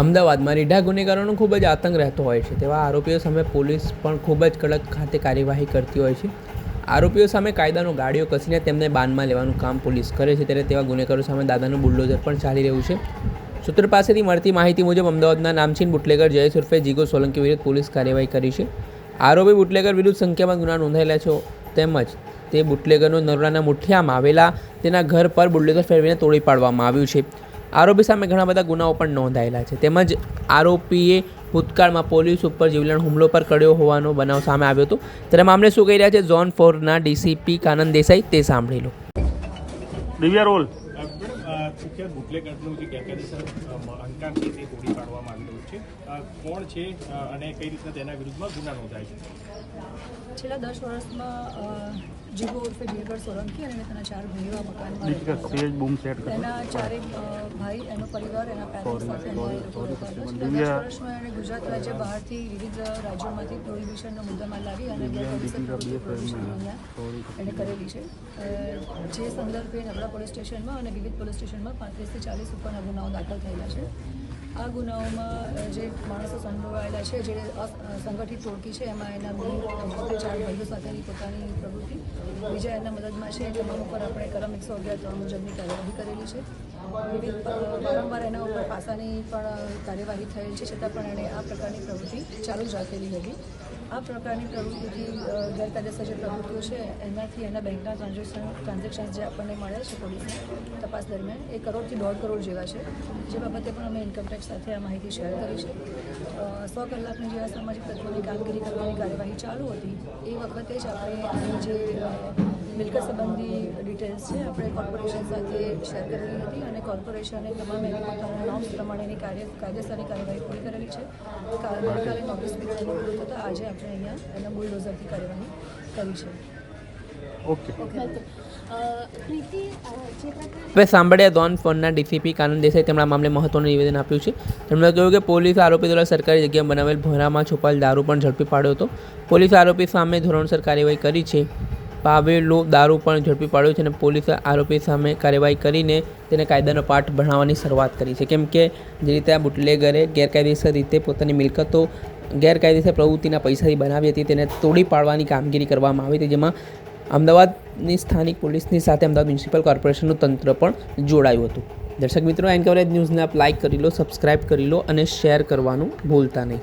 અમદાવાદમાં રીઢા ગુનેગારોનો ખૂબ જ આતંક રહેતો હોય છે. તેવા આરોપીઓ સામે પોલીસ પણ ખૂબ જ કડક ખાતે કાર્યવાહી કરતી હોય છે. આરોપીઓ સામે કાયદાનો ગાડીઓ કસીને તેમને બાનમાં લેવાનું કામ પોલીસ કરે છે. ત્યારે તેવા ગુનેગારો સામે દાદાનું બુલડોઝર પણ ચાલી રહ્યું છે. સૂત્ર પાસેથી મળતી માહિતી મુજબ અમદાવાદના નામચીન બુટલેગર જયેશ ઉર્ફે જીગો સોલંકી વિરુદ્ધ પોલીસ કાર્યવાહી કરી છે. આરોપી બુટલેગર વિરુદ્ધ સંખ્યામાં ગુના નોંધાયેલા છે તેમજ તે બુટલેગરનો નરોડાના મુઠિયામાં આવેલા તેના ઘર પર બુલડોઝર ફેરવીને તોડી પાડવામાં આવ્યું છે. આરોપી સામે ઘણા બધા ગુનાઓ પણ નોંધાયેલા છે. તેમજ આરોપીએ ભૂતકાળમાં પોલીસ ઉપર જીવલેણ હુમલો પર કર્યો હોવાનો બનાવ સામે આવ્યો હતો. ત્યારે મામલે શું કહી રહ્યા છે? ઝોન ફોરના ડીસીપી કાનંદ દેસાઈ તે સાંભળી લો. દિવ્યા રોલ. મેડમ બુટલેગરનું જે ગેરકાયદેસર અ, છે તે તોડી પાડવામાં આવી રહ્યું છે કોણ છે અને કઈ રીતના તેના વિરુદ્ધમાં ગુના નોંધાય છે છેલ્લા દસ વર્ષમાં જીગો ઉર્ફે જીગર સોલંકી અને તેના ચાર ભૂમિવા મકાનમાં તેના ચારેય અ, ભાઈ એનો પરિવાર એના પેરેન્ટ્સ સાથે વર્ષમાં એણે ગુજરાત રાજ્ય બહારથી વિવિધ રાજ્યોમાંથી પ્રોહિબિશનનો મુદ્દામાં લાવી અને એને કરેલી છે. જે સંદર્ભે નબળા પોલીસ સ્ટેશનમાં અને વિવિધ પોલીસ સ્ટેશનમાં પાંત્રીસથી ચાલીસ ઉપરના ગુનાઓ દાખલ થયેલા છે. આ ગુનાઓમાં જે માણસો સંડોવાયેલા છે જે અસંગઠિત સંગઠિત ટોળકી છે એમાં એના બે ચાર ભાઈઓ સાથેની પોતાની પ્રવૃત્તિ. બીજા એના મદદમાં છે તમામ ઉપર આપણે કલમ એકસો અગિયાર ત્રણ મુજબની કાર્યવાહી કરેલી છે. વિવિધ વારંવાર એના ઉપર પાસાની પણ કાર્યવાહી થયેલ છે છતાં પણ એણે આ પ્રકારની પ્રવૃત્તિ ચાલુ જ રાખેલી હતી. આ પ્રકારની પ્રવૃત્તિથી અ, ગેરકાયદેસર જે પ્રવૃત્તિઓ છે એનાથી એના બેંકના ટ્રાન્ઝેક્શન ટ્રાન્ઝેક્શન જે આપણને મળે છે પોલીસને તપાસ દરમિયાન એ કરોડથી દોઢ કરોડ જેવા છે. જે બાબતે પણ અમે ઇન્કમટેક્સ સાથે આ માહિતી શેર કરી છે. સો કલાકની જે સામાજિક તત્વોની કામગીરી કરવાની કાર્યવાહી ચાલુ હતી એ વખતે જ આપણે આની જે મિલકત સંબંધી ડિટેલ્સ છે આપણે કોર્પોરેશન સાથે શેર કરેલી હતી અને કોર્પોરેશને તમામ એની પોતાના નોર્મ્સ પ્રમાણેની કાર્ય કાયદેસરની કાર્યવાહી પૂરી કરેલી છે. ગઈકાલે નોટિસ પીરિયડ એની પૂરું થતાં આજે આપણે અહીંયા એના બુલડોઝરથી કાર્યવાહી કરી છે. ઓકે પ્રકારે હવે સાંભળ્યા ડોન ફોનના ડીસીપી કાનંદ દેસાઈ તેમના મામલે મહત્વનું નિવેદન આપ્યું છે. તેમણે કહ્યું કે પોલીસ આરોપી દ્વારા સરકારી જગ્યાએ બનાવેલ ભોરામાં છુપાયેલ દારૂ પણ ઝડપી પાડ્યો હતો. પોલીસ આરોપી સામે ધોરણસર કાર્યવાહી કરી છે. પાવેલો દારૂ પણ ઝડપી પાડ્યો છે અને પોલીસે આરોપી સામે કાર્યવાહી કરીને તેને કાયદાનો પાઠ ભણાવવાની શરૂઆત કરી છે. કેમ કે જે રીતે આ બુટલેગરે ગેરકાયદેસર રીતે પોતાની મિલકતો, ગેરકાયદેસર પ્રવૃત્તિના પૈસાથી બનાવી હતી, તેને તોડી પાડવાની કામગીરી કરવામાં આવી હતી, જેમાં અમદાવાદની સ્થાનિક પોલીસની સાથે અમદાવાદ મ્યુનિસિપલ કોર્પોરેશનનું તંત્ર પણ જોડાયું હતું. દર્શક મિત્રો એન્કવરેજ ન્યૂઝને આપ લાઇક કરી લો સબસ્ક્રાઇબ કરી લો અને શેર કરવાનું ભૂલતા નહીં.